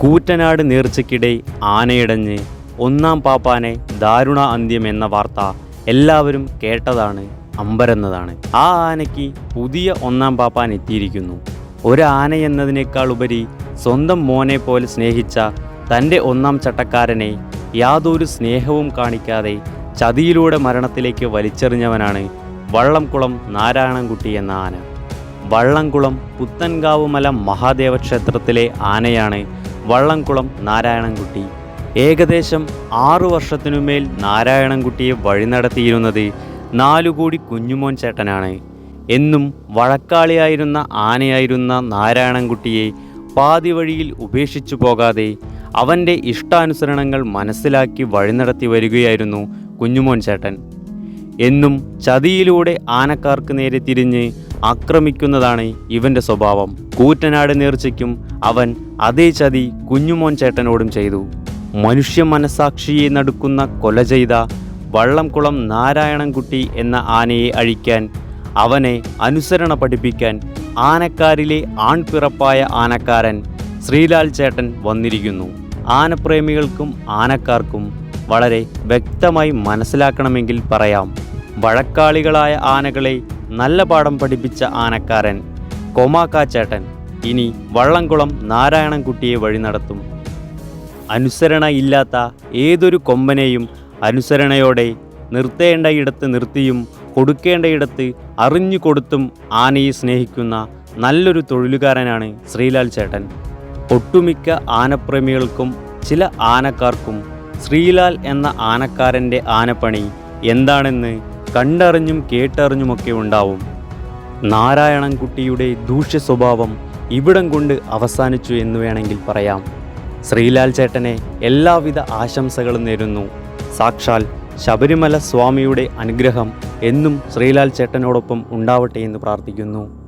കൂറ്റനാട് നേർച്ചയ്ക്കിടെ ആനയടഞ്ഞ് ഒന്നാം പാപ്പാനെ ദാരുണ അന്ത്യം എന്ന വാർത്ത എല്ലാവരും കേട്ടതാണ് അമ്പരന്നതാണ്. ആ ആനയ്ക്ക് പുതിയ ഒന്നാം പാപ്പാൻ എത്തിയിരിക്കുന്നു. ഒരു ആന എന്നതിനേക്കാൾ ഉപരി സ്വന്തം മോനെ പോലെ സ്നേഹിച്ച തന്റെ ഒന്നാം ചട്ടക്കാരനെ യാതൊരു സ്നേഹവും കാണിക്കാതെ ചതിയിലൂടെ മരണത്തിലേക്ക് വലിച്ചെറിഞ്ഞവനാണ് വള്ളംകുളം നാരായണൻകുട്ടി എന്ന ആന. വള്ളംകുളം പുത്തൻകാവുമല മഹാദേവ ക്ഷേത്രത്തിലെ ആനയാണ് വള്ളംകുളം നാരായണൻകുട്ടി. ഏകദേശം ആറു വർഷത്തിനുമേൽ നാരായണൻകുട്ടിയെ വഴി നടത്തിയിരുന്നത് നാലുകൂടി കുഞ്ഞുമോൻ ചേട്ടനാണ്. എന്നും വഴക്കാളിയായിരുന്ന ആനയായിരുന്ന നാരായണൻകുട്ടിയെ പാതി വഴിയിൽ ഉപേക്ഷിച്ചു പോകാതെ അവന്റെ ഇഷ്ടാനുസരണങ്ങൾ മനസ്സിലാക്കി വഴി നടത്തി വരികയായിരുന്നു കുഞ്ഞുമോൻ ചേട്ടൻ. എന്നും ചതിയിലൂടെ ആനക്കാർക്ക് നേരെ തിരിഞ്ഞ് ആക്രമിക്കുന്നതാണ് ഇവന്റെ സ്വഭാവം. കൂറ്റനാട് നേർച്ചയ്ക്കും അവൻ അതേ ചതി കുഞ്ഞുമോൻ ചേട്ടനോടും ചെയ്തു. മനുഷ്യ മനസാക്ഷിയെ നടുക്കുന്ന കൊല ചെയ്ത വള്ളംകുളം നാരായണൻകുട്ടി എന്ന ആനയെ അഴിക്കാൻ അവനെ അനുസരണ പഠിപ്പിക്കാൻ ആനക്കാരിലെ ആൺപിറപ്പായ ആനക്കാരൻ ശ്രീലാൽ ചേട്ടൻ വന്നിരിക്കുന്നു. ആനപ്രേമികൾക്കും ആനക്കാർക്കും വളരെ വ്യക്തമായി മനസ്സിലാക്കണമെങ്കിൽ പറയാം. വഴക്കാളികളായ ആനകളെ നല്ല പാഠം പഠിപ്പിച്ച ആനക്കാരൻ കൊമാക്കാച്ചേട്ടൻ ഇനി വള്ളംകുളം നാരായണൻകുട്ടിയെ വഴി നടത്തും. അനുസരണ ഇല്ലാത്ത ഏതൊരു കൊമ്പനെയും അനുസരണയോടെ നിർത്തേണ്ട ഇടത്ത് നിർത്തിയും കൊടുക്കേണ്ടയിടത്ത് അറിഞ്ഞു കൊടുത്തും ആനയെ സ്നേഹിക്കുന്ന നല്ലൊരു തൊഴിലുകാരനാണ് ശ്രീലാൽ ചേട്ടൻ. ഒട്ടുമിക്ക ആനപ്രേമികൾക്കും ചില ആനക്കാർക്കും ശ്രീലാൽ എന്ന ആനക്കാരന്റെ ആനപ്പണി എന്താണെന്ന് കണ്ടറിഞ്ഞും കേട്ടറിഞ്ഞുമൊക്കെ ഉണ്ടാവും. നാരായണൻകുട്ടിയുടെ ദൂഷ്യ സ്വഭാവം ഇവിടം കൊണ്ട് അവസാനിച്ചു എന്ന് വേണമെങ്കിൽ പറയാം. ശ്രീലാൽ ചേട്ടനെ എല്ലാവിധ ആശംസകളും നേരുന്നു. സാക്ഷാൽ ശബരിമല സ്വാമിയുടെ അനുഗ്രഹം എന്നും ശ്രീലാൽ ചേട്ടനോടൊപ്പം ഉണ്ടാവട്ടെ എന്ന് പ്രാർത്ഥിക്കുന്നു.